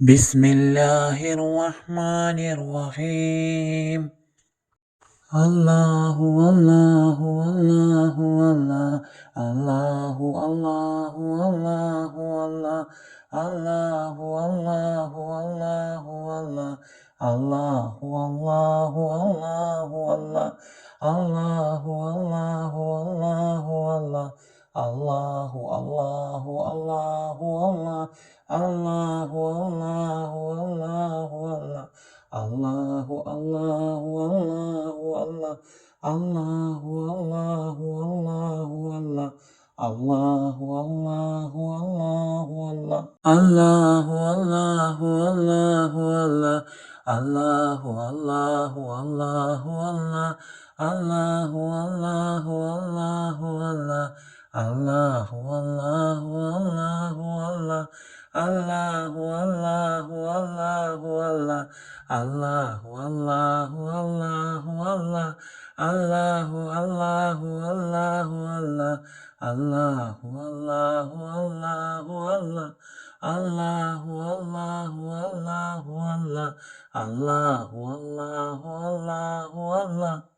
بسم الله الرحمن الرحيم. الله الله الله الله. الله الله الله الله. الله الله الله الله. الله الله الله الله. الله الله الله الله. Allahu Allahu Allahu Allah Allahu Allahu Allahu Allah Allahu Allahu Allahu Allah Allahu Allahu Allahu Allah Allahu Allahu Allahu Allah Allahu Allahu Allahu Allah Allahu Allahu Allahu Allah Allahu Allah 阿拉呼阿拉呼阿拉呼阿拉，阿拉呼阿拉呼阿拉呼阿拉，阿拉呼阿拉呼阿拉呼阿拉，阿拉呼阿拉呼阿拉呼阿拉，阿拉呼阿拉呼阿拉呼阿拉，阿拉呼阿拉呼阿拉呼阿拉，阿拉呼阿拉呼阿拉呼阿拉。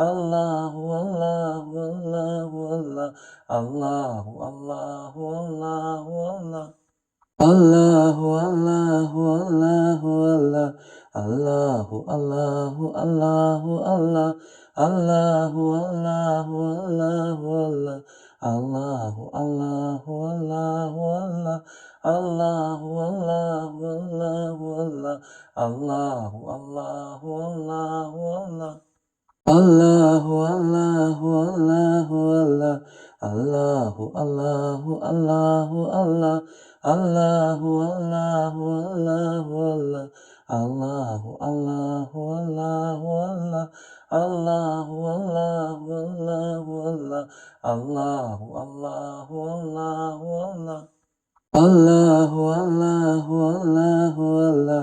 الله والله والله والله. الله والله والله والله. الله والله والله والله. الله الله الله الله الله والله والله والله. الله الله والله والله. الله والله والله والله. الله الله والله والله. Allahu Allahu Allahu Allah Allahu Allahu Allahu Allah Allahu Allahu Allahu Allah Allahu Allahu Allahu Allah Allahu Allahu Allahu Allah Allahu Allahu Allahu Allah Allahu Allahu Allahu Allah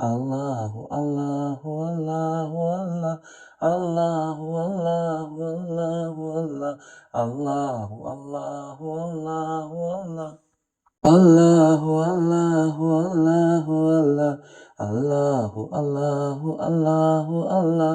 Allahu Allahu Allahu Allah Allahu Allahu Allahu Allah Allahu Allahu Allahu Allah Allahu Allahu Allahu Allah Allahu Allahu Allahu Allah